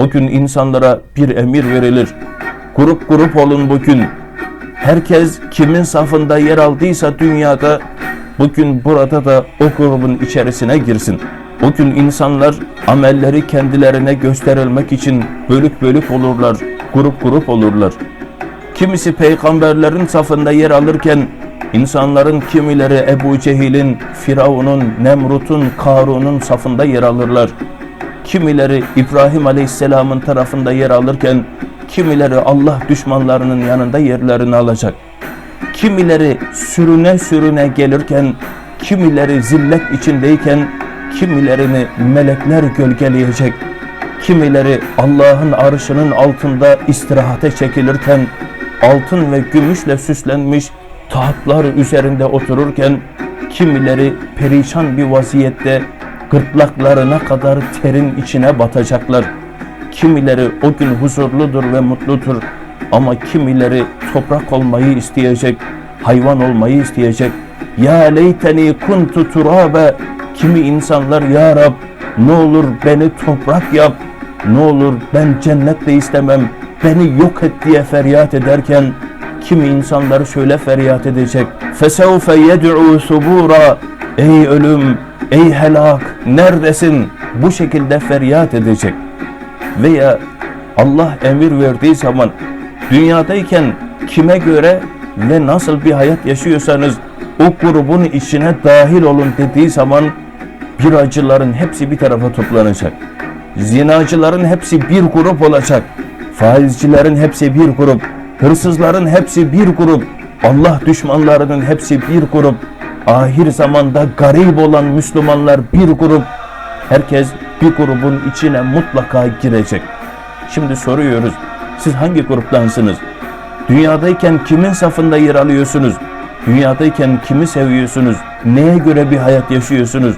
O gün insanlara bir emir verilir. Grup grup olun bugün. Herkes kimin safında yer aldıysa dünyada bugün burada da o grubun içerisine girsin. Bugün insanlar amelleri kendilerine gösterilmek için bölük bölük olurlar, grup grup olurlar. Kimisi peygamberlerin safında yer alırken insanların kimileri Ebu Cehil'in, Firavun'un, Nemrut'un, Karun'un safında yer alırlar. Kimileri İbrahim Aleyhisselam'ın tarafında yer alırken kimileri Allah düşmanlarının yanında yerlerini alacak. Kimileri sürüne sürüne gelirken, kimileri zillet içindeyken, kimilerini melekler gölgeleyecek. Kimileri Allah'ın arşının altında istirahate çekilirken, altın ve gümüşle süslenmiş tahtlar üzerinde otururken, kimileri perişan bir vaziyette gırtlaklarına kadar terin içine batacaklar. Kimileri o gün huzurludur ve mutludur ama kimileri toprak olmayı isteyecek, hayvan olmayı isteyecek. Ya leyteni kuntu turabe. Kimi insanlar ya Rab ne olur beni toprak yap. Ne olur ben cennet de istemem. Beni yok et diye feryat ederken kimi insanlar şöyle feryat edecek. Fesevfe yed'u subura. Ey ölüm, ey helak, neredesin? Bu şekilde feryat edecek. Veya Allah emir verdiği zaman dünyadayken kime göre ve nasıl bir hayat yaşıyorsanız o grubun içine dahil olun dediği zaman bir acıların hepsi bir tarafa toplanacak. Zinacıların hepsi bir grup olacak. Faizcilerin hepsi bir grup. Hırsızların hepsi bir grup. Allah düşmanlarının hepsi bir grup. Ahir zamanda garip olan Müslümanlar bir grup. Herkes bir grubun içine mutlaka girecek. Şimdi soruyoruz. Siz hangi gruptansınız? Dünyadayken kimin safında yer alıyorsunuz? Dünyadayken kimi seviyorsunuz? Neye göre bir hayat yaşıyorsunuz?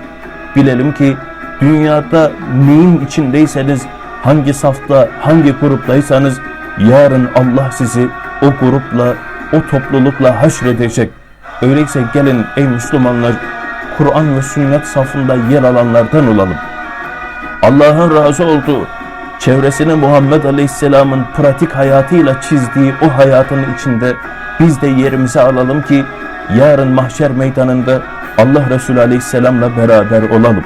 Bilelim ki dünyada neyin içindeyseniz, hangi safta, hangi gruptaysanız yarın Allah sizi o grupla, o toplulukla haşredecek. Öyleyse gelin ey Müslümanlar Kur'an ve sünnet safında yer alanlardan olalım. Allah'ın razı olduğu, çevresini Muhammed Aleyhisselam'ın pratik hayatıyla çizdiği o hayatın içinde biz de yerimizi alalım ki yarın mahşer meydanında Allah Resulü Aleyhisselam'la beraber olalım.